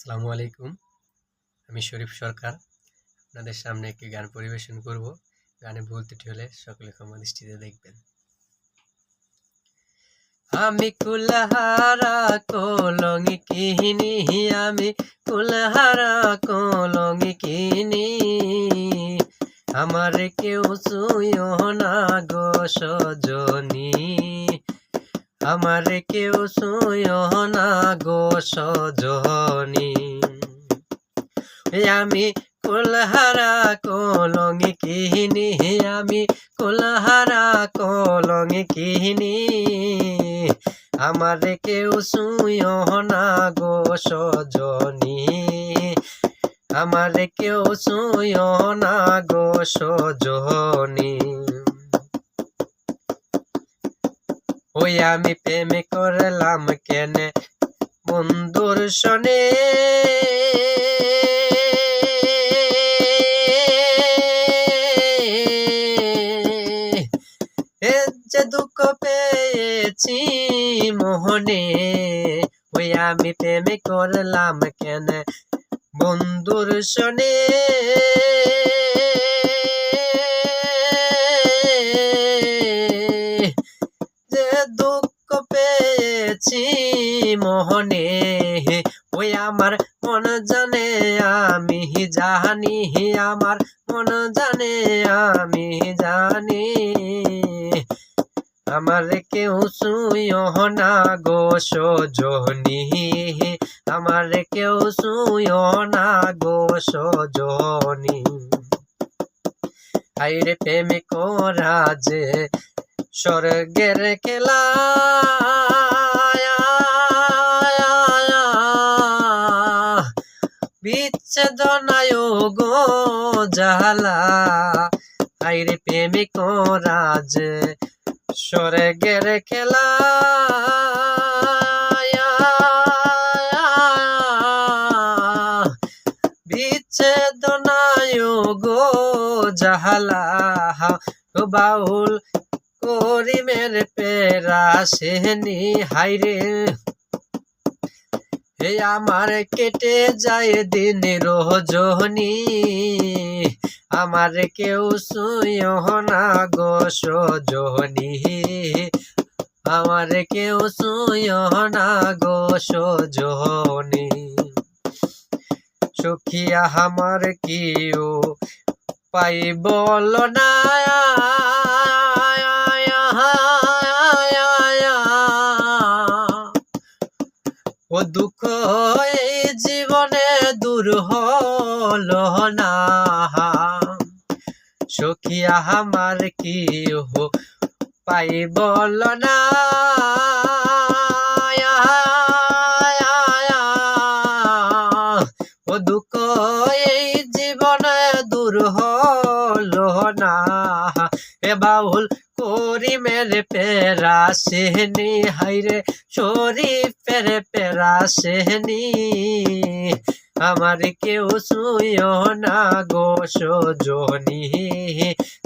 আসসালামু আলাইকুম। আমি শরীফ সরকার। আপনাদের সামনে একটি গান পরিবেশন করব। গানে ভুল ত্রুটি হলে সকলে ক্ষমা দৃষ্টিতে দেখবেন। আমি কুলহারা কলঙ্গি কিনি, আমি কুলহারা কলঙ্গি কিনি। আমার কেউ সুয় না গো সজনী। আমার কেউ শুয় না গো সজনী। আমি কুলহারা কলঙ্গি কিনি আমি কুলহারা কলঙ্গি কিনি আমার কেউ শুয় না গো সজনী। আমার কেউ শুয় না গো সজনী। ওই আমি প্রেমে করলাম কেনে বন্ধুর শনে যে দুঃখ পেয়েছি মোহনে, ওই আমি প্রেমে করলাম কেন? বন্ধুর শনে, যে দুঃখ পেয়েছি মোহনে, ওই আমার মন জানে আমি জানি, আমার মন জানে আমি জানি। আমার কেউ শুয় না গো সজনী। আমার কেউ শুয় না গো সজনী। আইরে প্রেমে করা যে স্বর্গের খেলা। বিচ্ছেদনায় গো জালা আইরে প্রেমে করা যে স্বর্গের খেলা। বিচ্ছেদনায় গো জাহালা। বাউল করিমের পেরা সেহনি হাইরে হে আমার কেটে যায় দিন রোজনী। আমার কেউ শুয় না গো সজনী। আমার কেউ শুয় না গো সজনী। সখিয়া আমার কেউ পাই বল না ও দুঃখ এই জীবনে দূর হল না। সখিয়া আমার কি হো পাই বল না? ও দুঃখ, এই জীবনে দূর হল না। এ বাউল করি মেরে পেরা সেহনি হাইরে শরীফের পেরা সেহনি আমার কেউ শুয় না গো সজনী।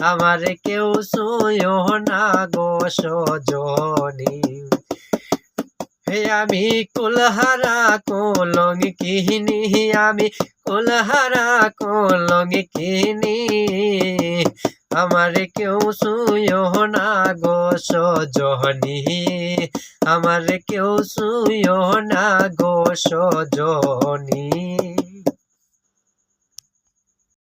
আমার কেউ শুয় না গো সজনী। হে আমি কুলহারা কলং কিনি আমি কুলহারা কলং কিনি আমার কেউ শুয় না গো সজনী। আমার কেউ শুয় না গো সজনী।